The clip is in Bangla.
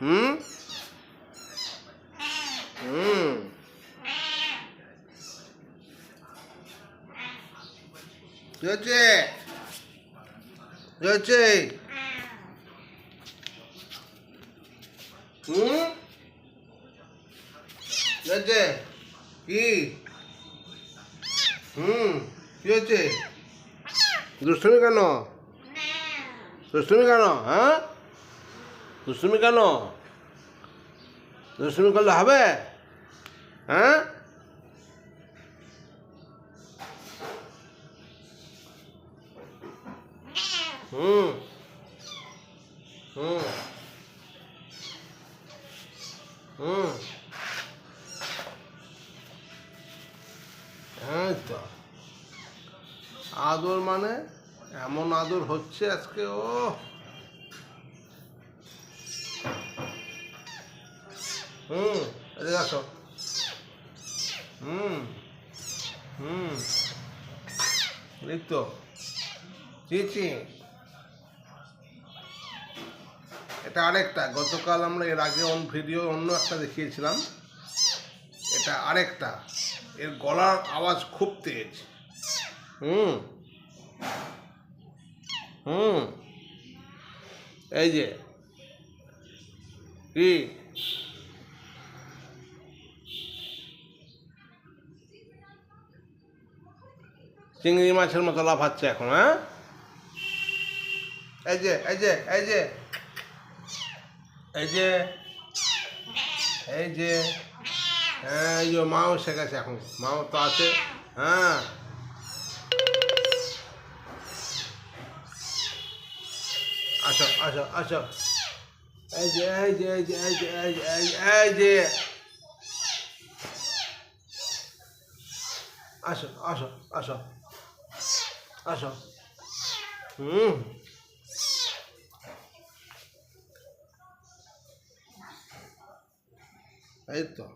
হুম হুম কি হচ্ছে কি হচ্ছে হুম কি হচ্ছে কি হুম কি হচ্ছে দুষ্টুমি কেন দুষ্টুমি কেন হ্যাঁ দুষ্টুমি কেন? দুষ্টুমি করলে হবে? হ্যাঁ? হুম। হুম। হুম। হ্যাঁ তো। আদর মানে এমন আদর হচ্ছে আজকে ও হুম আসো হুম হুম। এই তো। চিচি এটা আরেকটা। গতকাল আমরা এর আগে অন ভিডিও অন্য একটা দেখিয়েছিলাম। এটা আরেকটা। এর গলার আওয়াজ খুব তেজ। হুম। হুম। এই যে। কি? চিংড়ি মাছের মতো লাফাচ্ছে এখন হ্যাঁ এই যে এই যে এই যে এই যে এই যে হ্যাঁ এই যে মাও শেখাচ্ছে এখন মাও তো আছে হ্যাঁ আসো আসো আসো এই যে এই যে এই যে এই যে এই যে এই যে আসো আসো আসো আসো। হুম। এই তো।